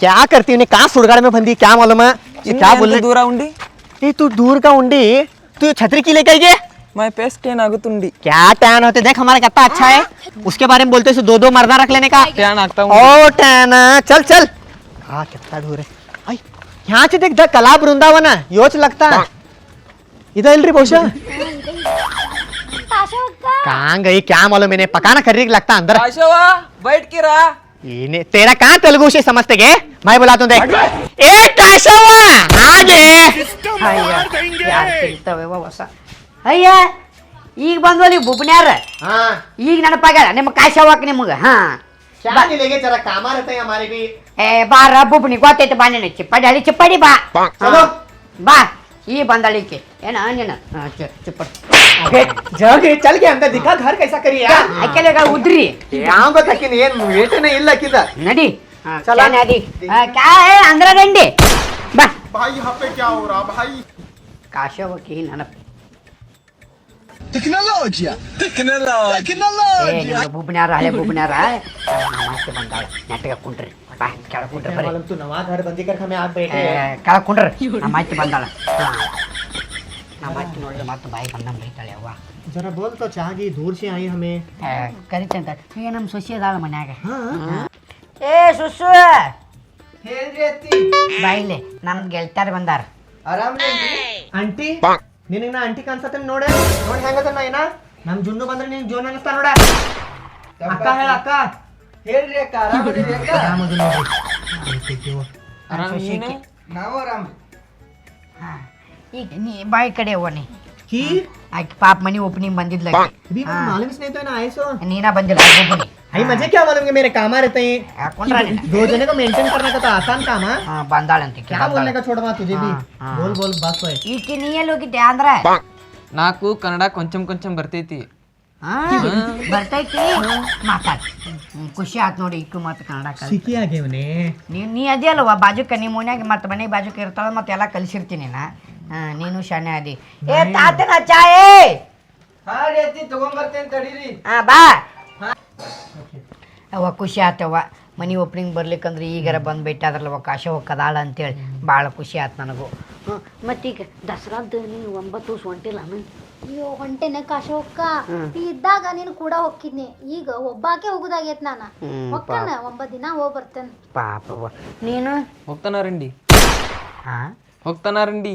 क्या करती उन्हें कहाँ सुड़गाड़ में बंदी क्या मालूम है? क्या बोल रही दूरा उंडी ये तू दूर का उंडी तू छतरी की लेके गए? मैं पेस टैन आगे तुंडी क्या टैन होते? देख हमारा कत्ता अच्छा है। उसके बारे में बोलते दो दो मर्दा रख लेने का। टैन आता हूँ? ओ टैन चल चल। हाँ कत्ता दूर है। यहाँ से देख कला वृंदावन है। योच लगता है। हाँ। इधर इल रही बहुशा ಕಾಶವಕ್ಕ कहाँ गई क्या मालूम मैंने पकाना खरीद लगता अंदर ಆಶವ ಬೈಟ್ ಕಿರಾ ये ने तेरा कहाँ तेलुगु से समझते गे मैं बुलाता हूँ देख ए काशवा आगे ಯಾರು ತಿಂತವೇವ ಹೊಸ ಅಯ್ಯ ಈಗ ಬಂದ್ವಲ್ಲಿ ಬುಬ್ನ್ಯಾರ हाँ ಈಗ ನೆನಪಾಗ್ಯಾರ ನಿಮ್ಮ ಕಾಯ್ಸವಾಕ ನಿಮಗೆ ಹಾ क्या नहीं लेंगे जरा काम रहते हैं हमारे भी ಏ ಬಾರ ಬುಬ್ನಿ ಗೊತ್ತೈತೆ ಬಾ ನೀನು ಚಿಪ್ಪಡಿ ಹಳಿ ಚಿಪ್ಪಡಿ ಬಾ ಚಲೋ. ಬಾ ಈ ಬಂದಳಿಕೆ ಏನ ನೀನು ಹಾ, ಚಿ- ಚಿಪ್ಪಡಿ जग चल के अंदर दिखा घर कैसा करिए यार ಅಕ್ಕೆಲೆಗ ಉದ್ರಿ यहाँ पे तक ಏನ್ ವೇಟನೇ ಇಲ್ಲ ಕಿದ ನಡಿ ಹಾ, ಚಲ. ಚಲ ನಡಿ ಆ, ಕ್ಯಾ ಏ ಅಂದ್ರ ರಂಡಿ ಬಾ भाई यहाँ पे क्या हो रहा भाई ಕಾಶವಕ್ಕಿ ನೆನಪು टेक्नोलॉजिया ಏ टेक्नोलॉजी ನಿಮ್ಮ ಬುಬ್ನ್ಯಾರ ಹಳೆ ಬುಬ್ನ್ಯಾರ ನಮಸ್ತೆ ಬಂದಾಳ ನೆಟ್ಟಗ ಕುಂಡ್ರಿ ಬಾ ಕೆಳಗೆ ಕುಂಡ್ರಿ ಬರ್ರಿ तू नवा घर बंदी कर हमें आज ಏ, बैठे ಕೆಳಗ್ ಕುಂಡ್ರಿ ನಮ್ಮ ಅತ್ತಿ ಬಂದಾಳ ಹಾ. ನಮ್ಮ ಅತ್ತಿ ನೋಡಿದ್ರೆ ಮತ್ತೆ ಬಾಯಿ ಬಂದಂಗೆ ಬೈತಾಳೆ ಅವ್ವ जरा बोल तो चाह की दूर से आई हमें ಏ, ಕರಿತಂತ ಏ ನಮ್ಮ ಸೊಸಿ ಅದಾಳ ಮನ್ಯಾಗ हाँ ಏ ಸುಸ್ಸು ಬಾಯಿಲೆ ನಮ್ ಗೆಳತಾರ ಬಂದಾರ ಆಂಟಿ ನಿನಗೆ ನಾ ಆಂಟಿ ಕಾಣಿಸತ್ತೆ ನೋಡೆ ನೋಡಿ ಹೆಂಗದ ನಾ ಏನ ನಮ್ ಜುನ್ನು ಬಂದ್ರೆ ನಿನ್ ಜೋನ್ ಅನಿಸ್ತಾ ನೋಡ ಅಕ್ಕ ಹೇಳ ಅಕ್ಕ ಹೇಳ್ರಿ ಅಕ್ಕ ಆರಾಮದಿರಿ ಅಕ್ಕ ಆರಾಮದು ನೋಡ್ರಿ ಆರಾಮ್ ನೀನು? ನಾವು ಆರಾಮ್ರಿ ಹಾ. ಈಗ ನೀ ಬಾಯಿ ಕಡೆ ಅವ್ವ ನೀ की ಆಕಿ ಪಾಪ ಮನಿ ಓಪನಿಂಗ್ ಬಂದಿದ್ಲ ಆಕಿ. अभी हाँ। मैं मालूम से नहीं तो ना आए सो ನೀನ ಬಂದಿಲ್ಲ ಒಬ್ಬನಿ भाई मुझे क्या मालूम कि मेरे काम आ रहते हैं ಹಾಕೊಂಡ್ರ ನೀನ दो जने को मेंटेन करने का तो आसान काम है ಹಾ, ಬಂದಾಳಂತ ಈಕಿ क्या बोलने ಬಂದಾಳ का छोड़ तुझे भी हाँ, हाँ। बोल बोल बस होए ಈಕಿ ನೀ ಎಲ್ಲಿ ಹೋಗಿದ್ದೆ ಅಂದ್ರ ನಾಕು ಕನ್ನಡ ಕೊಂಚಂ ಕೊಂಚಂ ಬರ್ತೈತಿ ಹಾ, ಬರ್ತೈತಿ. ಮಾತಾಡ್. ಖುಷಿ ಆತ್ ನೋಡಿ ಇಟ್ಟು ಮತ್ತೆ ಕನ್ನಡ ಸಿಕ್ಕಿ ಆಗ್ಯವನೇ ನೀ ನೀ ಅದೇ ಅಲ್ವಾ ಬಾಜುಕ ನಿಮ್ಮ ಮನ್ಯಾಗ ಮತ್ತೆ ಮನೆಗೆ ಬಾಜುಕ ಇರ್ತಾಳ ಮತ್ತೆ ಎಲ್ಲ ಕಲಿಸಿರ್ತೀನಿ ನಾ. ನೀನು ಶಾಣೆ ಅದಿ ಏ ತಾತನ ಚಾ ಏ! ಹಾಡಿ ತಗೊಂಬರ್ತೇನೆ ತಡೀರಿ. ಹಾ ಬಾ. ಅವ ಖುಷಿ ಆತವ ಮನೆ ಓಪನಿಂಗ್ ಬರ್ಲಿಕ್ಕಂದ್ರೆ ಈಗಾರ ಬಂದು ಬಿಟ್ಟಾದ್ರಲ್ಲವ ಕಾಶ ಹೋಗದಾಳ ಅಂತೇಳಿ ಭಾಳ ಖುಷಿ ಆತು ನನಗೂ. ಹ್ಞೂ ಮತ್ತೀಗ ದಸರಾದ ನೀನು ಒಂಬತ್ತು ಹೊಂಟಿಲ್ಲ ಅಯ್ಯೋ ಹೊಂಟೆನ ಕಾಶವಕ್ಕ ಇದ್ದಾಗ ನೀನು ಕೂಡ ಹೋಗಿದ್ನಿ ಈಗ ಒಬ್ಬಾಕೆ ಹೋಗುದಾಗೈತ್ ನಾನ. ಹೋಗ್ತಾನ ಹೊಕ್ಕನ ಒಂಬತ್ ದಿನ ಹೋಗ್ ಬರ್ತೇನೆ. ಪಾಪ ನೀನು? ಹೋಗ್ತಾನ ರಂಡಿ? ಹಾಂ ಹೋಗ್ತಾನ ರಂಡಿ?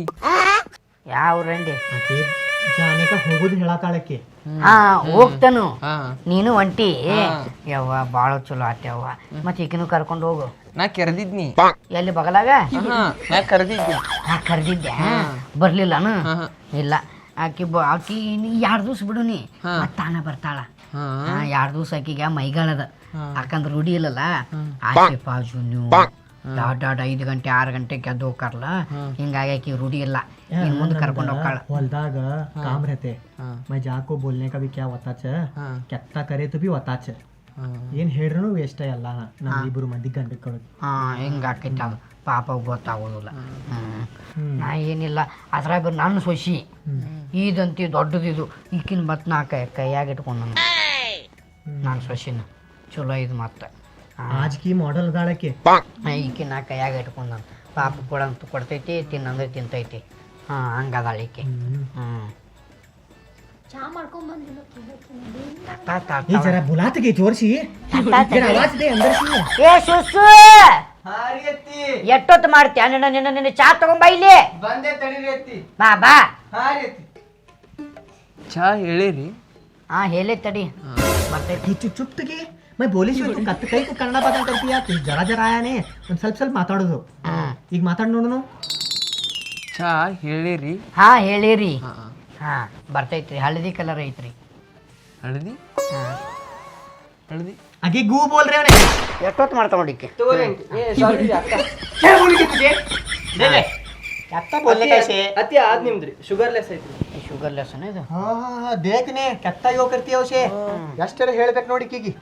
ಯಾವ ರಂಡಿ? ಹೋಗ್ತಾನು. ನೀನು ಒಂಟಿ. ಯವ್ವ ಬಾಳ ಚಲೋ ಆತ್ಯವ್ವ ಮತ್ತೆ ಈಕಿನೂ ಕರ್ಕೊಂಡು ಹೋಗು. ನಾ ಕರೆದಿದ್ನಿ. ಎಲ್ಲಿ ಬಗಲಾಗ? ನಾ ಕರೆದಿದ್ದೆ. ಇಲ್ಲ. ಆಕಿ ಆಕಿ ಎರಡು ದಿವ್ಸ ಬಿಡು ನೀ. ಮತ್ತಾನ ಬರ್ತಾಳ. ಎರಡು ದಿವ್ಸ ಆಕಿಗೆ ಮೈಗಾಳದ. ಯಾಕಂದ್ರೆ ರೂಢಿ ಇಲ್ಲಲ್ಲ? ಆಚೆ ಪಾಜು ನೀವು. ಡಾಟ್ ಡಾಟ್ ಐದು ಗಂಟೆ ಆರು ಗಂಟೆ ಗೆದ್ದು ಹೋಗ್ಕಾರಲ್ಲ ಹಿಂಗಾಗಿ ಆಕಿ ರೂಢಿ ಇಲ್ಲ. ಇನ್ ಮುಂದೆ ಕರ್ಕೊಂಡು ಹೋಗ್ತಾಳ ಹೊಲ್ದಾಗ काम रहते ಹಾ मैं जाको बोलने का भी क्या वताच ಹಾ ಕೆತ್ತ ಕರೆ ತು ಬಿ ವತಾಚ ಹಾ ಏನ್ ಹೇಳ್ರು ವೇಸ್ಟ್ ಎಲ್ಲ ನಮ್ಮ ಇಬ್ರು ಮಂದಿ ಗಂಡಗಳು ಹಾ ಹಿಂಗೆ ಆಕೈತಿ ಅದು ಪಾಪ ಗೊತ್ತಾಗೋದಿಲ್ಲ ಹ್ಮ್ ನಾ ಏನಿಲ್ಲ ಅದ್ರಾಗ ಬರ್ ನನ್ನ ಸೊಸಿ ಇದಂತಿ ದೊಡ್ಡದಿದು ಈಕಿನ ಬತ್ ನಾ ಕೈ ಕೈಯಾಗ ಇಟ್ಕೊಂಡು ನನ್ನ ಸೊಸಿನ ಚಲೋ ಇದು ಮತ್ತೆ आज की मॉडल ದಾಳಕ್ಕೆ ಈಕಿ ನಾ ಕೈಯಾಗ ಇಟ್ಕೊಂಡು ಪಾಪ ಕೊಡಂತ ಕೊಡ್ತೈತಿ ತಿನ್ನಂದ್ರೆ ತಿಂತೈತಿ ಹಾ ಹಂಗದಾಳಿಕೆ ಹ್ಮ್. ಚಾ ಮಾಡ್ಕೊಂಡ್ ಬಂದಿಲ್ಲ ಈ ಜರ ತೋರಿಸಿ. ಸುಸು! ಎಷ್ಟೊತ್ತು ಮಾಡ್ತೀಯ? ನಿನ್ನ ನಿನ್ನ ನಿನ್ನ ಚಾ ತಗೊಂಬ ಇಲ್ಲಿ. ಬಾ ಬಾ. ಹಾ ರೀ ಅತ್ತಿ ಚಾ ಹೇಳಿರಿ. ಹಾ ಹೇಳೇ ತಡಿ. ಮತ್ತೆ ಚುಪ್ ಚುಪ್ತಿಗೆ ಮೈ ಬೋಲಿಸ್ ಕತ್ತು ಕೈ ಕನ್ನಡ ಮಾತಾಡ್ತೀಯ ಜರ ಜರ ಆಯಾನೆ. ಒಂದ್ ಸ್ವಲ್ಪ ಸ್ವಲ್ಪ ಮಾತಾಡೋದು. ಈಗ ಮಾತಾಡ್ ನೋಡೋಣ ಹೇಳಿರಿ. ಹಾ ಹೇಳಿರಿ. ಹಾ ಬರ್ತೈತ್ರಿ. ಹಳದಿ ಕಲರ್ ಐತ್ರಿ. ಹಳದಿ? ಹಳದಿ? ಅಗಿ ಗೂ ಬೋಲ್ರಿ ಅವನೇ. ಎಷ್ಟೊತ್ ಮಾಡ್ತಾ ನೋಡಿಕ್ಕೆ ನಿಮ್ದ್ರಿ. ಶುಗರ್ಲೆಸ್ ಶುಗರ್ಲೆಸ್ ಹಾ ಎಷ್ಟರ ಹೇಳ್ಬೇಕು ನೋಡಿ ಕಿಗಿ.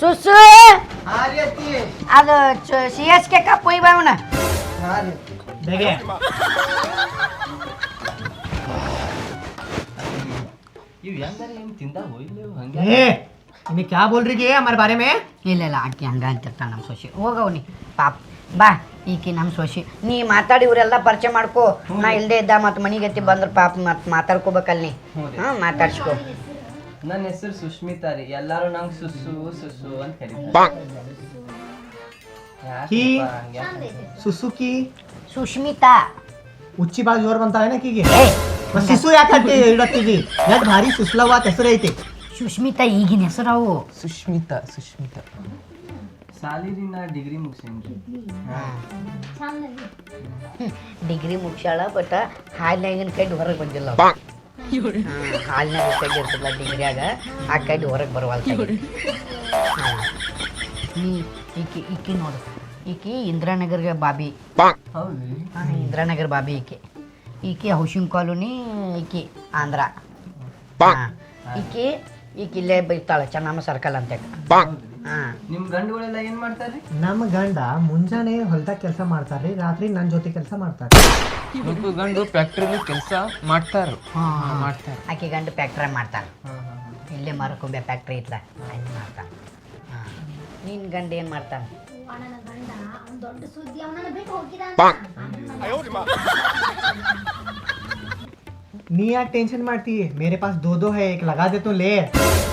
ಸುಸು! ಅದು ಸಿ ಎಸ್ ಕೆ ಕಪ್ ಒಯ್ ಬಾವಣ ಇನ್ನು ಕ್ಯಾ ಬೋಲ್ರಿಗೆ ಮರ ಬಾರೆ ಮೇ? ಇಲ್ಲ ಇಲ್ಲ ಆಕೆ ಹಂಗ ಅಂತಿರ್ತಾಳೆ ನಮ್ಮ ಸೊಸಿ. ಹೋಗವ್ನಿ ಪಾಪ. ಬಾ ಈಕೆ ನಮ್ಮ ಸೊಸಿ. ನೀ ಮಾತಾಡಿ ಇವರೆಲ್ಲ ಪರಿಚಯ ಮಾಡ್ಕೋ. ನಾ ಇಲ್ಲದೆ ಇದ್ದ ಮತ್ತೆ ಮನೆಗೆ ಎತ್ತಿ ಬಂದ್ರೆ ಪಾಪ ಮತ್ತೆ ಮಾತಾಡ್ಕೋಬೇಕಲ್ಲಿ. ಹಾಂ ಮಾತಾಡ್ಸ್ಕೋ. ನನ್ನ ಹೆಸರು ಸುಷ್ಮಿತಾ ರೀ ಎಲ್ಲಾರು ನಂಗೆ ಸುಸ್ಸು ಸುಸ್ಸು ಅಂತ ಕರೀತಾರೆ ಯಾಕಪ್ಪ ಕೀ. ಹಂಗೆ? ಚಂದ ಐತಿ सुसुकी ಸುಷ್ಮಿತಾ ಉಚ್ಚಿ ಬಾಳ ಜೋರ್ ಬಂತ है ना कीगे ಏ मग शिसू ಯಾಕಂತೆ ಇಡತ್ತೀವಿ ಯಾಕೆ ಭಾರಿ ಸುಸ್ಲವಾದ ಹೆಸರು ಐತಿ ಸುಷ್ಮಿತಾ ಈಗಿನ ಹೆಸರವು ಸುಷ್ಮಿತಾ ಸುಷ್ಮಿತಾ ಸಾಲಿರಿ ನಾ ಡಿಗ್ರಿ ಮುಗಿಸೇನ್ರಿ ಚಂದ ಐತಿ ಡಿಗ್ರಿ ಮುಗ್ಸ್ಯಾಳ ಬಟ್ ಹಾಲಿನಾಗಿನ ಕೈಡ್ ಹೊರಗೆ ಬಂದಿಲ್ಲ ಅವ. ಬಿಸಾಗಿ ಇರ್ತದಲ್ಲ ಡಿಗ್ರಿಯಾಗ ಆ ಕೈಡ್ ಹೊರಗೆ ಬರವಲ್ತ ಈ ಈಕಿ ಈಕಿ ನೋಡು. ಈಕಿ ಇಂದಿರಾನಗರ್ಗೆ ಬಾಬಿ. ಇಂದಿರಾನಗರ್ ಬಾಬಿ ಈಕೆ. ಈಕೆ ಹೌಸಿಂಗ್ ಕಾಲೋನಿ ಈಕಿ ಆಂಧ್ರ. ಹಾ. ಈಕೆ ಈಕಿ ಇಲ್ಲೇ ಬೈತಾಳೆ ಚೆನ್ನಮ್ಮ ಸರ್ಕಲ್ ಅಂತ ನಿಮ್ ಗಂಡುಗಳೆಲ್ಲ ಏನ್ ಮಾಡ್ತಾರ್ರಿ ನಮ್ಮ ಗಂಡ ಮುಂಜಾನೆ ಹೊಲ್ದಾಗ ಕೆಲಸ ಮಾಡ್ತಾರ್ರಿ ರಾತ್ರಿ ನನ್ನ ಜೊತೆ ಕೆಲಸ ಮಾಡ್ತಾರೆ ಒಬ್ಬ ಗಂಡು ಫ್ಯಾಕ್ಟ್ರಿಲಿ ಕೆಲಸ ಮಾಡ್ತಾರ ಮಾಡ್ತಾರ ಆಕೆ ಗಂಡು ಫ್ಯಾಕ್ಟ್ರಿ ಮಾಡ್ತಾನೆ ಹಾ ಹಾ ಹಾ ಇಲ್ಲೇ ಮರಕೊಂಬೆ ಫ್ಯಾಕ್ಟ್ರಿ ಇತ್ಲ ಅಲ್ಲಿ ಮಾಡ್ತಾನೆ ಹಾಂ ನಿನ್ನ ಗಂಡ ಏನು ಮಾಡ್ತಾನೆ ಅಣ್ಣನ ಗಂಡ ಅವ್ನ್ ದೊಡ್ಡ ಸುದ್ದಿ ಅವನನ್ನ ಬಿಟ್ಟು ಹೋಗಿದ ನೀ ಯಾಕೆ टेंशन ಮಾಡ್ತಿ मेरे पास दो दो है एक लगा दे तो ले ಇದು ಚಲೋ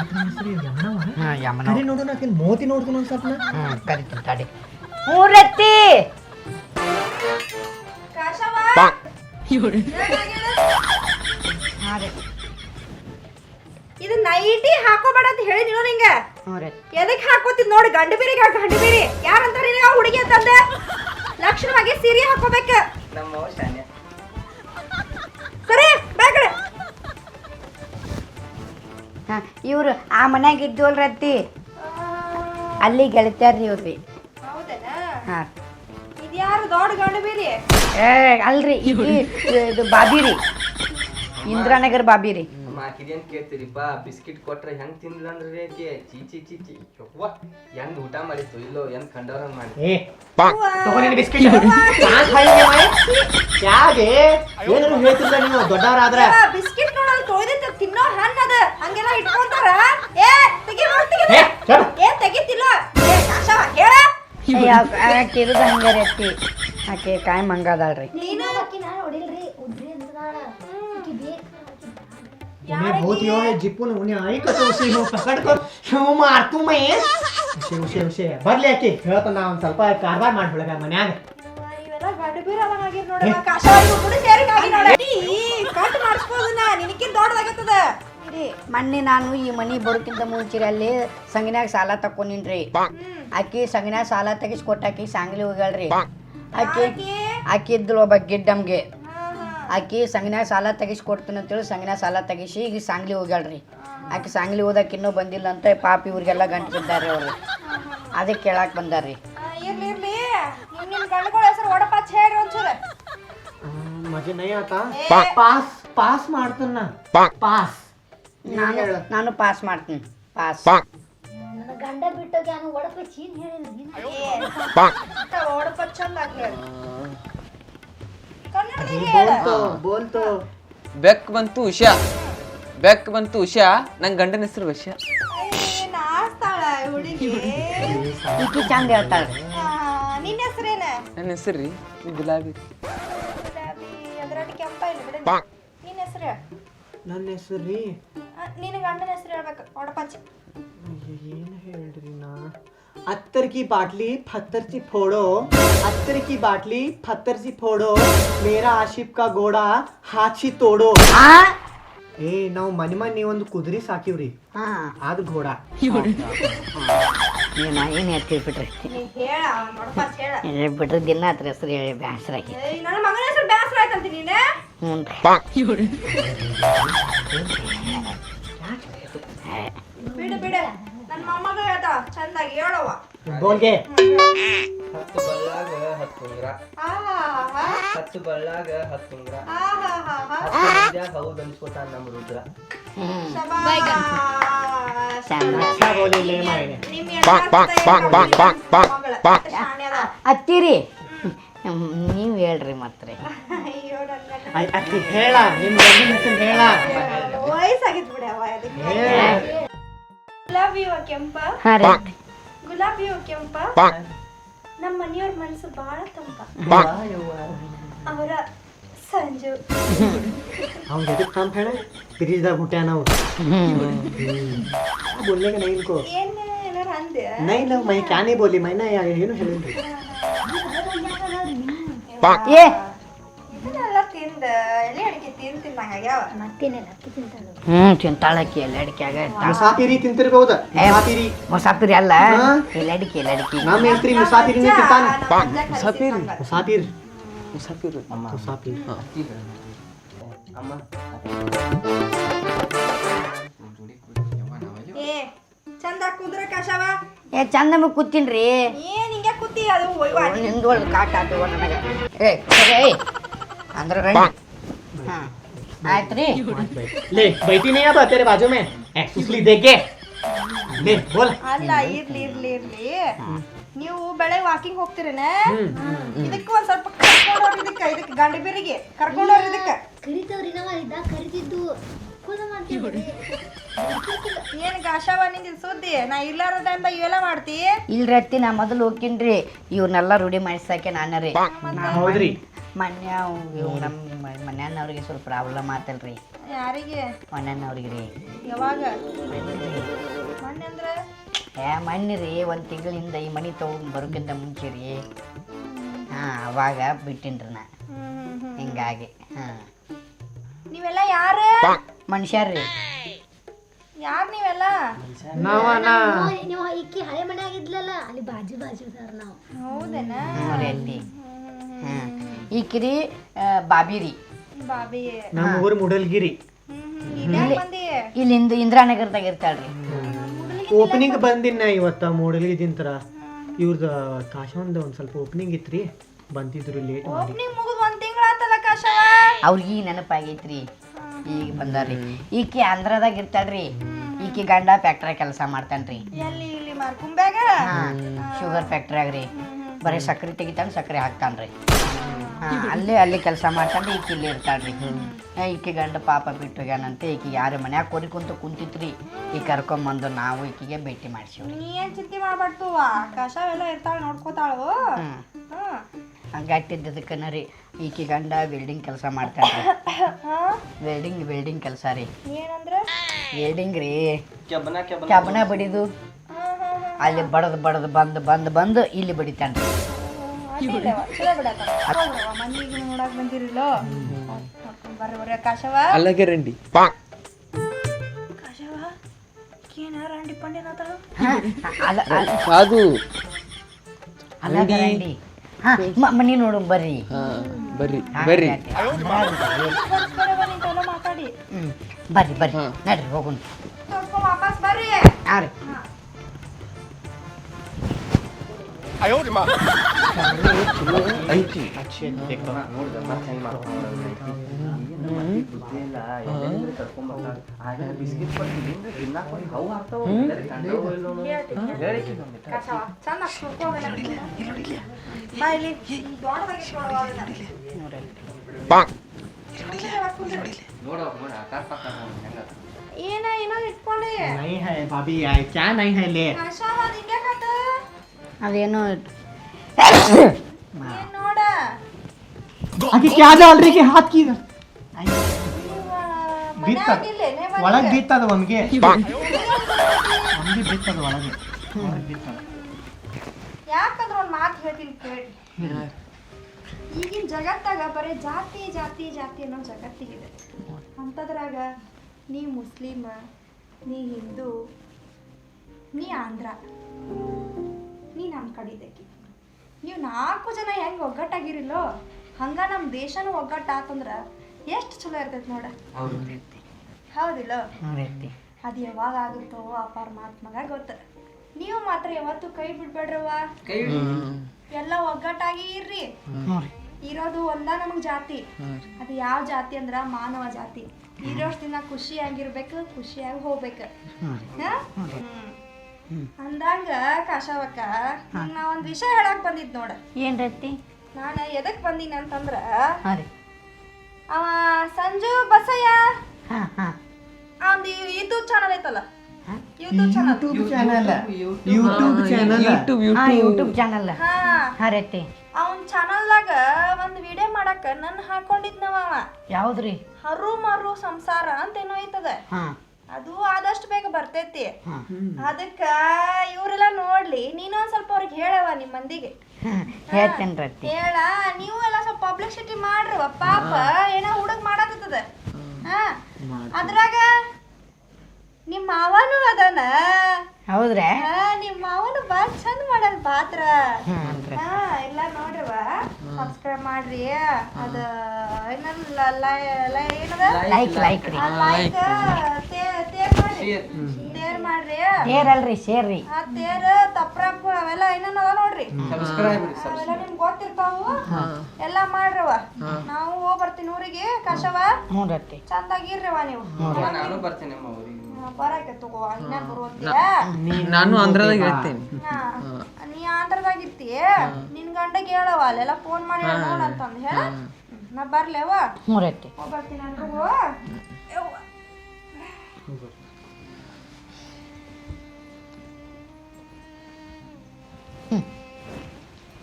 ಹಾಂ ಯಮನವ್ ಕರಿ ನೋಡು ನಾಕಿನ್ ಮೋತಿ ನೋಡ್ತೀನಿ ಒಂದು ಸ್ವಲ್ಪ ಹ್ಞೂ ಕರಿತೀನಿ ತಡಿ. ಮೂರತ್ತಿ! ಇದು ನೈಟಿ ಹಾಕೋಬೇಡ ಅಂತ ಹೇಳಿ ನೀನು ನಿಂಗೆ? ಎದಕ್ಕೆ ಹಾಕೋತಿದ್ ನೋಡಿ ಗಂಡು ಬೀರಿ ಗಂಡು ಬೀರಿ. ಯಾರಂತಾರೆ ಹುಡುಗಿ ಅಂತಂದೆ? ಲಕ್ಷಣವಾಗಿ ಸೀರೆ ಹಾಕೋಬೇಕು. ನಮ್ಮ ಅವ್ವ ಹಾಂ ಇವ್ರು ಆ ಮನ್ಯಾಗ ಇದ್ದವಲ್ ರತ್ತಿ ಅಲ್ಲಿ ಗೆಳತ್ಯಾರ್ರಿ ಇವ್ರಿ ಹಾಂ. ಇದ್ಯಾರು ದೊಡ್ಡ ಗಂಡು ಬೀರಿ? ಏ ಅಲ್ರಿ ಇದು ಬಾಬಿ ರೀ ಇಂದಿರಾನಗರ್ ಬಾಬಿ ರೀ ಅಮ್ಮ ಆಕಿದೇನ್ ಕೇಳ್ತೀರಿಪ್ಪ ಬಿಸ್ಕಿಟ್ ಕೊಟ್ರೆ ಹೆಂಗ್ ತಿನ್ಲ ಅಂದ್ರೆ ಚೀಚಿ ಚಿ ಚಿ ಯವ್ವ ಹೆಂಗ್ ಊಟ ಮಾಡಿತ್ತು? ಇಲ್ಲೋ ಹೆಂಗ್ ಕಂಡವ್ರ ಮಾಡಿ. ತಗೊಂಡಿನಿ ಬಿಸ್ಕೆಟ್? ಯಾಕೆ ಏನಾದ್ರು ಹೇಳ್ತಿಲ್ಲ ನೀವು ದೊಡ್ಡವರಾದ್ರೆ? ಬಿಸ್ಕಿಟ್ ನೋಡಲ್ ತೊಳೆದಿತ್ತ ತಿನ್ನೋ ಹಣ್ಣದ ಆಕೆ ಇರೋದು ಹಂಗೆ ರೀ ಅತ್ತಿ ಆಕೆ ಕಾಯಂ ಹಂಗದಾಳ್ರಿ ನೀನು ಆಕಿನ ಹೊಡಿಲ್ರಿ ಉದ್ರಿ ಅಂತದಾಳ ಆಕಿ ಬೇಕು उन्हें बहुत यो है जिपुन उन्हें आई को तो उसी हो पकड़ कर शो मार तू मैं उसे उसे उसे ಬರ್ಲಿ ಆಕಿ ಹೇಳ್ತ ನಾ ಒಂದ್ ಸ್ವಲ್ಪ ಕಾರ್ಬಾರ್ ಮಾಡ್ಬಿಡಕ ಮನ್ಯಾಗ ಇವೆಲ್ಲ ಗಂಡು ಬೀರ ಅದಂಗಾಗಿರ್ ನೋಡಿ ಕಾಶವ ಇವು ಕೂಡ ಸೇರಿ ಆಗಿ ನೋಡಿ ಕಟ್ ಮಾಡಿಸ್ಬೋದನ್ನ ನಿನಕಿನ್ ದೊಡ್ಡದಾಗತ್ತದ ರೀ ಮೊನ್ನೆ ನಾನು ಈ ಮನಿ ಬರೋಕ್ಕಿಂತ ಮುಂಚೆ ಅಲ್ಲಿ ಸಂಗನ್ಯಾಗ ಸಾಲ ತಕೊಂಡಿನ್ರಿ ಆಕಿ ಸಂಗನ್ಯಾಗ ಸಾಲ ತೆಗಿಸ್ ಕೊಟ್ಟಾಕಿ ಸಾಂಗ್ಲಿ ಹೋಗ್ಯಾಳ್ರಿ. ಆಕಿ ಆಕಿ? ಇದ್ದಳು ಒಬ್ಬ ಗಿಡ್ಡಮ್ಗೆ ಆಕಿ ಸಂಗನ್ಯಾಗ ಸಾಲ ತೆಗಿಸ್ಕೊಡ್ತೀನಿ ಅಂತೇಳಿ ಸಂಗನ್ಯಾಗ ಸಾಲ ತೆಗಿಸಿ ಈಗ ಸಾಂಗ್ಲಿ ಹೋಗ್ಯಾಳ್ರಿ. ಆಕಿ ಸಾಂಗ್ಲಿ ಓದಕ್ಕೆ ಇನ್ನೂ ಬಂದಿಲ್ಲ ಅಂತ ಪಾಪ ಇವ್ರಿಗೆಲ್ಲ ಗಂಟು ಅವರು. ಅವ್ರು ಅದಕ್ಕೆ ಕೇಳಾಕ್ ಬಂದಾರ್ರಿ. ಮಜೆ ನೈ ಆತ? ಪಾಸ್ ಪಾಸ್ ಮಾಡ್ತಾನ ಪಾಸ್. ನಾನು ನಾನು ಪಾಸ್ ಮಾಡ್ತೀನಿ. ಪಾಸ್ ನನ್ನ ಗಂಡ ಬಿಟ್ಟೋಗಿ ಹೇಳಿಲ್ಲ ನೀನು. ಬೋಲ್ತೋ ಬೆಕ್ ಬಂತು ಉಷಾ. ಬೆಕ್ ಬಂತು ಉಷಾ. ನಂಗೆ ಗಂಡನ ಹೆಸರು ಉಷಾ. ಈಕಿ ಚಂದ ಹೇಳ್ತಾಳ್ರಿ ನಿನ್ನ ಹೆಸರೇನ ನನ್ನ ಹೆಸರು ರೀ ಗುಲಾಬಿ. ಗುಲಾಬಿ ಅದ್ರೊಟ್ಟಿಗೆ ಕೆಂಪ ಇಲ್ಲ ಬಿಡ. ನಿನ್ನ ಹೆಸರು ನನ್ನ ಹೆಸರು ರೀ ನಿನಗೆ ಏನು ಹೇಳ್ರಿ ನಾ? ಬಾಟ್ಲಿ ಪತ್ತರ್ಸಿ ಫೋಡೋ. ಅತ್ತರ್ಕಿ ಬಾಟ್ಲಿ ಪತ್ತರ್ಸಿ ಫೋಡೋ. ಮೇರಾ ಆಶಿಫ್ ಕಾ ಗೋಡ ಹಾಚಿ ತೋಡೋ. ಏ ನಾವು ಮನೆ ಮನೆ ಒಂದು ಕುದುರೆ ಸಾಕಿವ್ರಿ. ಅದು ಘೋಡ ಏನ ಬಿಟ್ರಿ ನೀ ದಿನ ಹೆಸರು ಹೇಳಿ ಬ್ಯಾಸರ ಆಗಿ. ಬಿಡು ಬಿಡು. ನನ್ನ ಮೊಮ್ಮಗ ಚಂದಾಗಿ ಹೇಳವ ಬೋಲ್ಗೆ ಹತ್ತು ಬಳ್ಳಾಗ ಹತ್ತು ಉಂಗ್ರ. ಹತ್ತು ಬಳ್ಳಾಗ ಹತ್ತು ಉಂಗ್ರ. ಮಂದ್ಯಾಗ ಅನ್ಸ್ಕೊತಾನ ನಮ್ಮ ರುದ್ರ. ಹತ್ತೀರಿ. ನೀವು ಹೇಳ್ರಿ ಮತ್ತೆ ಹೇಳ. ನಿಮ್ ಹೇಳ. ವಯಸ್ಸಾಗಿತ್ತು ಬಿಡಿ ಅದಕ್ಕೆ. ಹೇಳ. ಗುಲಾಬಿ ಹೂವ ಕೆಂಪ ಹಾಂ ರೀ ಗುಲಾಬಿ ಹೂವ ಕೆಂಪ ನಮ್ಮ ಮನೆಯವ್ರ ಮನಸ್ಸು ಬಹಳ ತಂಪ ಅವರ ಸಂಜು ಅವ್ನ್ ಎದಕ್ ತಂಪ ಹೇಳ ಫ್ರಿಜ್ದಾಗ ಹುಟ್ಟ್ಯಾನ ನಾವು बोलने का नहीं इनको ಏನ್ ಏನಾರ ಅಂದೆ नहीं ना मैं क्या नहीं बोली मैं ना ಏನು ಹೇಳಿಲ್ರಿ ಏ ಹ್ಞೂ ತಿಂತಾಳಕ್ಕಿ ಎಲ್ಲ ಅಡಿಕೆಯಾಗ ಮುಸಾಫಿರಿ ತಿಂತಿರ್ಬಹುದ ಮುಸಾಫಿರಿ ಮುಸಾಫಿರಿ ಅಲ್ಲ ಹಾ? ಎಲ್ಲ ಅಡಿಕೆ ಎಲ್ಲ ಅಡಿಕೆ ನಮ್ಮ ಹೆಸ್ರಿ ಮುಸಾಫಿರಿನೇ ತಿಂತಾನ ಮುಸಾಫಿರ್ ಮುಸಾಫಿರ್ ಮುಸಾಫಿರ್ ಅಮ್ಮ ಮುಸಾಫಿರ್ ಅಮ್ಮ ಏ ಚಂದ ಕುಂದ್ರ ಕಶವ ಏ ಚಂದ ಕೂತೀನ್ರಿ ಏನ್ ಹಿಂಗೆ ಕೂತಿ ಅದು ಒಯ್ವ ನಿಂದೊಳಗೆ ಕಾಟ ಆತವ ನನಗೆ ಏ ಸರಿ ಏಯ್ ಅಂದ್ರೆ ರಂಡಿ ಹಾಂ ಆಯ್ತು ರೀ ले बैठी नहीं अब तेरे बाजू में ए सुसली देख के ले बोल ಅಲ್ಲ ಇರ್ಲಿ ಇರ್ಲಿ ಇರ್ಲಿ ನೀವು ಬೆಳೆ ವಾಕಿಂಗ್ ಹೋಗ್ತಿರೇನ ಇದಕ್ಕೆ ಒಂದ್ ಸ್ವಲ್ಪ ಕರ್ಕೊಂಡೋರ್ ಇದಕ್ಕ ಇದಕ್ಕೆ ಗಂಡಬೇರಿಗೆ ಕರ್ಕೊಂಡೋರ್ ಇದಕ್ಕ ಕರಿತವ್ರಿ ನಾವ ಇದ್ದಾಗ ಕರಿತಿದ್ದು ಕೂದ ಮಾಡ್ತೀವಿ ಏನ್ ಗಾಶವ ನಿಂದ ಸುದ್ದಿ ನಾ ಇರ್ಲಾರದಿಂದ ಇವೆಲ್ಲ ಮಾಡ್ತಿ ಇಲ್ರಿ ಅತ್ತಿ ನಾ ಮೊದಲು ಹೋಗ್ತೀನಿ ಇವ್ರನ್ನೆಲ್ಲ ರೂಢಿ ಮಾಡಿಸಾಕೆ ನಾನು ರೀ ಹೌದ್ರಿ ಮನ್ಯ ಇವ್ ನಮ್ಮ ಮನ್ಯಾನವ್ರಿಗೆ ಸ್ವಲ್ಪ ಪ್ರಾಬ್ಲಮ್ ಆತಲ್ರಿ. ಯಾರಿಗೆ? ಮನ್ಯಾನವ್ರಿಗೆ ರೀ ಯಾವಾಗ? ಮೊನ್ನೆ ಅಂದ್ರ? ಏ ಮಣ್ಣಿ ರೀ ಒಂದು ತಿಂಗಳಿಂದ ಈ ಮನೆ ತೊಗೊಂಡು ಬರೋಕ್ಕಿಂತ ಮುಂಚೆ ರೀ ಹಾಂ ಅವಾಗ ಬಿಟ್ಟಿನ್ರಿ ನಾ. ಹಿಂಗಾಗಿ ಹಾಂ. ನೀವೆಲ್ಲ ಯಾರು? ಮನುಷ್ಯರ್ ರೀ ಯಾರು ನೀವೆಲ್ಲ? ನಾವ ಇಕ್ಕಿ ಹಳೆ ಮನೆ ಆಗಿದ್ಲಲ್ಲ ಅಲ್ಲಿ ಬಾಜು ಬಾಜು ಸರ್ ನಾವು. ಹೌದೇನಾ? ಹ್ಞೂ ರೀ ಹಾಂ ಈಕಿರಿ ಬಾಬಿ ರೀ ಬಾಬಿ. ನಮ್ಮ ಊರು ಮುಡಲ್ಗಿರಿ. ಇಲ್ಲಿಂದ ಇಂದಿರಾನಗರದಾಗ ಇರ್ತಾಳ್ರಿ. ಓಪನಿಂಗ್ ಬಂದಿನ ಇವತ್ತ ಮೂಡಲ್ಗಿದಿಂತರ ಇವ್ರದ ಕಾಶವಂದ ಒಂದ್ ಸ್ವಲ್ಪ ಓಪನಿಂಗ್ ಇತ್ರಿ. ಬಂದಿದ್ರು ಲೇಟ್ ಮಾಡಿ. ಓಪನಿಂಗ್ ಮುಗಿದ್ ಒಂದ್ ತಿಂಗಳಾತಲ್ಲ ಕಾಶವ? ಅವ್ರಿಗೆ ಈಗ ನೆನಪಾಗೈತ್ರಿ. ಈಗ ಬಂದಾರ್ರಿ. ಈಕಿ ಆಂಧ್ರದಾಗ ಇರ್ತಾಳ್ರಿ. ಈಕಿ ಗಂಡ ಫ್ಯಾಕ್ಟ್ರಿ ಕೆಲಸ ಮಾಡ್ತಾನ್ರಿ. ಎಲ್ಲಿ ಇಲ್ಲಿ ಮಾರ್ಕುಂಬ್ಯಾಗ? ಶುಗರ್ ಫ್ಯಾಕ್ಟ್ರಿಯಾಗ ರೀ ಬರೀ ಸಕ್ಕರೆ ತೆಗಿತಾನ ಸಕ್ಕರೆ ಹಾಕ್ತಾನ್ರಿ. ಅಲ್ಲೇ ಅಲ್ಲಿ ಕೆಲಸ ಮಾಡ್ಕೊಂಡು ಈಕಿ ಇಲ್ಲಿ ಇರ್ತಾಳ್ರಿ. ಈಕೆ ಈಕಿ ಗಂಡ ಪಾಪ ಬಿಟ್ಟು ಹೋಗ್ಯಾನಂತೆ. ಈಕೆ ಯಾರ ಮನ್ಯಾಗ ಕೊರಿ ಕುಂತು ಕುಂತಿತ್ರಿ. ಈ ಕರ್ಕೊಂಬಂದು ನಾವು ಈಕಿಗೆ ಭೇಟಿ ಮಾಡಿಸಿವ್ರಿ. ನೀ ಏನ್ ಚಿಂತೆ ಆಕಾಶ ಎಲ್ಲ ಇರ್ತಾಳ ನೋಡ್ಕೋತಾಳು. ರೀ ಈಕೆ ಗಂಡ ವೆಲ್ಡಿಂಗ್ ಕೆಲಸ ಮಾಡ್ತಾಳ ಹಾ? ವೆಲ್ಡಿಂಗ್ ವೆಲ್ಡಿಂಗ್ ಕೆಲಸ ರೀ. ಏನಂದ್ರೆ? ವೆಲ್ಡಿಂಗ್ ರೀ. ಕೆಬ್ಬನ ಬಡಿದು. ಅಲ್ಲಿ ಬಡದು ಬಡದು ಬಂದು ಬಂದು ಬಂದು ಇಲ್ಲಿ ಬಡಿತಾನ್ರಿ ಮಂದಿಗೆ ನೋಡಕ್ ಕರ್ಕೊಂಡ್ ಬರ್ರಿ ಬರ್ರಿ ಕಾಶವ. ಕಾಶವ ಏನಾರ ಅಂಡಿ ಅಲ್ಲ ಅಲ್ಲ. ಅದು ಅಲ್ಲ ಗರಂಡಿ ಹಾ ಮನಿ ನೋಡು ಬರ್ರಿ. ಬರ್ರಿ ಬರ್ರಿ. ಮಾತಾಡಿ ಬರ್ರಿ ಬರ್ರಿ ನಡ್ರಿ ಹೋಗೋಣ. ವಾಪಸ್ ಬರ್ರಿ. ಹಾ ರೀ. ಐತಿ ಏನೋ ಇಟ್ಕೊಂಡೆ ನೈ ಹೈ ಭಾಭಿ ಕ್ಯಾ ನೈ ಹೈ ಲೇ ಅದೇನೋ ಆಕಿ ಕ್ಯಾದ ಅಲ್ರಿ ಈಕಿ ಹಾತ್ಕಿದ ಬಿತ್ತದ ಒಳಗೆ ಬಿತ್ತದ ಒಮ್ಗೆ. ಒಮ್ಗೆ ಬಿತ್ತದ ಒಳಗೆ. ಒಳಗೆ ಬಿತ್ತದ. ಯಾಕಂದ್ರೆ ಒಂದು ಮಾತು ಹೇಳ್ತೀನಿ ಕೇಳಿ. ಈಗಿನ ಜಗತ್ತಾಗ ಬರೀ ಜಾತಿ ಜಾತಿ ಜಾತಿ ಅನ್ನೋ ಜಗತ್ತಿಗಿದೆ. ಅಂತದ್ರಾಗ ನೀ ಮುಸ್ಲಿಮ ನೀ ಹಿಂದೂ ನೀ ಆಂಧ್ರ ನೀ ನಮ್ಮ ಕಡಿದಕ್ಕೆ ನೀವು ನಾಲ್ಕು ಜನ ಹೆಂಗೆ ಒಗ್ಗಟ್ಟಾಗಿರಿಲ್ಲೋ ಹಂಗ ನಮ್ಮ ದೇಶನೂ ಒಗ್ಗಟ್ಟಾತಂದ್ರೆ ಎಷ್ಟು ಚಲೋ ಇರ್ತೈತೆ ನೋಡ. ಹೌದಿಲ್ಲ? ಅದು ಯಾವಾಗ ಆಗುತ್ತೋ ಆ ಪರಮಾತ್ಮಗ ಗೊತ್ತ. ನೀವು ಮಾತ್ರ ಯಾವತ್ತು ಕೈ ಬಿಡ್ಬೇಡ್ರವ್ವ. ಎಲ್ಲ ಒಗ್ಗಟ್ಟಾಗಿ ಇರ್ರಿ ಇರೋದು ಒಂದ ನಮಗ್ ಜಾತಿ. ಅದು ಯಾವ ಜಾತಿ ಅಂದ್ರ ಮಾನವ ಜಾತಿ. ಇರೋಷ್ಟು ದಿನ ಖುಷಿಯಾಗಿರ್ಬೇಕು ಖುಷಿಯಾಗಿ ಹೋಗ್ಬೇಕು. ಹಾ? ಹ್ಮ್. ಅಂದಂಗ ಕಾಶವಕ್ಕ ನಾ ಒಂದ್ ವಿಷಯ ಹೇಳಕ್ ಬಂದಿದ್ ನೋಡ. ಏನ್ ರೀತಿ ನಾನು ಎದಕ್ ಬಂದೀನಿ ಅಂತಂದ್ರ ಅವ ಸಂಜು ಬಸಯ್ಯ ಹಾಂ ಯೂಟ್ಯೂಬ್ ಚಾನಲ್ ಐತಲ್ಲ? YouTube channel YouTube channel YouTube channel YouTube ಹಾಂ ಯೂಟ್ಯೂಬ್ ಚಾನಲ್ ಹಾ. ಹಾಂ ರೀ ಅವನ್ ಚಾನಲ್ದಾಗ ಒಂದ್ ವಿಡಿಯೋ ಮಾಡಾಕ ನನ್ ಹಾಕೊಂಡಿದ್ನವ ಅವ. ಯಾವುದ್ರಿ? ಹರು ಮರು ಸಂಸಾರ ಅಂತ ಏನೋ ಐತದ. ಹಾಂ. ಅದು ಆದಷ್ಟು ಬೇಗ ಬರ್ತೈತಿ. ಅದಕ್ಕ ಇವರೆಲ್ಲ ನೋಡ್ಲಿ ನೀನು ಒಂದ್ ಸ್ವಲ್ಪ ಅವ್ರಿಗೆ ಹೇಳವ ನಿಮ್ ಮಂದಿಗೆ. ಹೇಳ ನೀವು ಎಲ್ಲ ಸ್ವಲ್ಪ ಪಬ್ಲಿಸಿಟಿ ಮಾಡ್ರವ ಪಾಪ ಏನೋ ಹುಡುಗ ಮಾಡಾಕತ್ತದ. ಹಾ ಅದ್ರಾಗ ನಿಮ್ಮ ಮಾವನು ಅದನ. ಹೌದ್ರ? ನಿಮ್ ನಿಮ್ಮ ಮಾವನು ಬಾಳ ಚಂದ ಮಾಡಲ್ ಪಾತ್ರ. ಎಲ್ಲ ನೋಡ್ರವ ಸಬ್ಸ್ಕ್ರೈಬ್ ಮಾಡ್ರಿ. ಅದ ಏನಲ್ಲ ಏನದ? ಲೈಕ್ ಲೈಕ್ ತೇರ್ ಮಾಡ್ರಿ ತೇರ್ ಮಾಡ್ರಿ. ಶೇರ್ ಅಲ್ರಿ ಶೇರ್ ರೀ ಆ ತೇರ್ ತಪ್ರಾಪ್ ಅವೆಲ್ಲ ಏನೇನು ಅದ ನೋಡ್ರಿ. ಅವೆಲ್ಲ ನಿಮ್ಗೆ ಗೊತ್ತಿರ್ತಾವು. ಎಲ್ಲ ಮಾಡ್ರವ. ನಾವು ಹೋಗಿ ಬರ್ತೀನಿ ಊರಿಗೆ ಕಶವ. ನೋಡತ್ತಿ ಚಂದಾಗಿರ್ರವ ನೀವು. ನಾನು ಬರ್ತೀನಿ ಅಮ್ಮ ಊರಿಗೆ. ಬರಕ್ಕೆ ತಗೋ ಇನ್ನ ಬರುವಂತೀಯ ನಾನು ಆಂಧ್ರದಾಗ ಹೇಳ್ತೀನಿ ನೀ ಆಂಧ್ರದಾಗ ಇರ್ತೀಯ ನಿನ್ ಗಂಡಗೆ ಹೇಳವ ಅಲ್ಲೆಲ್ಲ ಫೋನ್ ಮಾಡಿ ಹೇಳ ಅಂತಂದು ಹೇಳ. ನಾ ಬರ್ಲೇವ? ಹೋಗ್ ಬರ್ತೀನಿ ಅಂದ್ರೆ.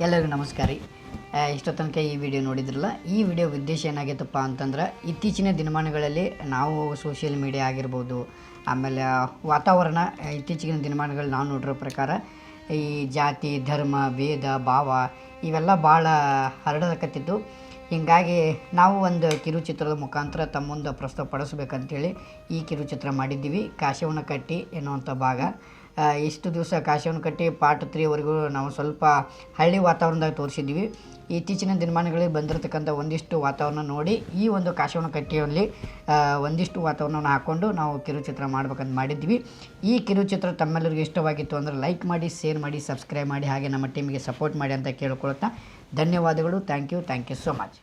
ಎಲ್ಲರಿಗೂ ನಮಸ್ಕಾರ ರೀ. ಇಷ್ಟೊತ್ತನಕ ತನಕ ಈ ವಿಡಿಯೋ ನೋಡಿದ್ರಲ್ಲ, ಈ ವಿಡಿಯೋ ಉದ್ದೇಶ ಏನಾಗಿತ್ತಪ್ಪ ಅಂತಂದ್ರೆ, ಇತ್ತೀಚಿನ ದಿನಮಾನಗಳಲ್ಲಿ ನಾವು ಸೋಷಿಯಲ್ ಮೀಡಿಯಾ ಆಗಿರ್ಬೋದು, ಆಮೇಲೆ ವಾತಾವರಣ, ಇತ್ತೀಚಿನ ದಿನಮಾನಗಳಲ್ಲಿ ನಾವು ನೋಡಿರೋ ಪ್ರಕಾರ, ಈ ಜಾತಿ, ಧರ್ಮ, ಭೇದ, ಭಾವ, ಇವೆಲ್ಲ ಭಾಳ ಹರಡಕತ್ತಿತ್ತು ಹೀಗಾಗಿ ನಾವು ಒಂದು ಕಿರುಚಿತ್ರದ ಮುಖಾಂತರ ತಮ್ಮೊಂದು ಮುಂದೆ ಪ್ರಸ್ತುತಪಡಿಸ್ಬೇಕಂತೇಳಿ ಈ ಕಿರುಚಿತ್ರ ಮಾಡಿದ್ದೀವಿ. ಕಾಶವನ ಕಟ್ಟಿ ಎನ್ನುವಂಥ ಭಾಗ. ಇಷ್ಟು ದಿವಸ ಕಾಶವನ್ನು ಕಟ್ಟಿ ಪಾರ್ಟ್ ತ್ರೀವರೆಗೂ ನಾವು ಸ್ವಲ್ಪ ಹಳ್ಳಿ ವಾತಾವರಣದಾಗ ತೋರಿಸಿದ್ವಿ ಇತ್ತೀಚಿನ ದಿನಮಾನಗಳಲ್ಲಿ ಬಂದಿರತಕ್ಕಂಥ ಒಂದಿಷ್ಟು ವಾತಾವರಣ ನೋಡಿ, ಈ ಒಂದು ಕಾಶವನ ಕಟ್ಟಿಯಲ್ಲಿ ಒಂದಿಷ್ಟು ವಾತಾವರಣವನ್ನು ಹಾಕ್ಕೊಂಡು ನಾವು ಕಿರುಚಿತ್ರ ಮಾಡ್ಬೇಕಂತ ಮಾಡಿದ್ವಿ ಈ ಕಿರುಚಿತ್ರ ತಮ್ಮೆಲ್ಲರಿಗೂ ಇಷ್ಟವಾಗಿತ್ತು ಅಂದರೆ ಲೈಕ್ ಮಾಡಿ, ಶೇರ್ ಮಾಡಿ, ಸಬ್ಸ್ಕ್ರೈಬ್ ಮಾಡಿ, ಹಾಗೆ ನಮ್ಮ ಟೀಮಿಗೆ ಸಪೋರ್ಟ್ ಮಾಡಿ ಅಂತ ಕೇಳ್ಕೊಳ್ತಾ ಧನ್ಯವಾದಗಳು. Thank you thank you so much.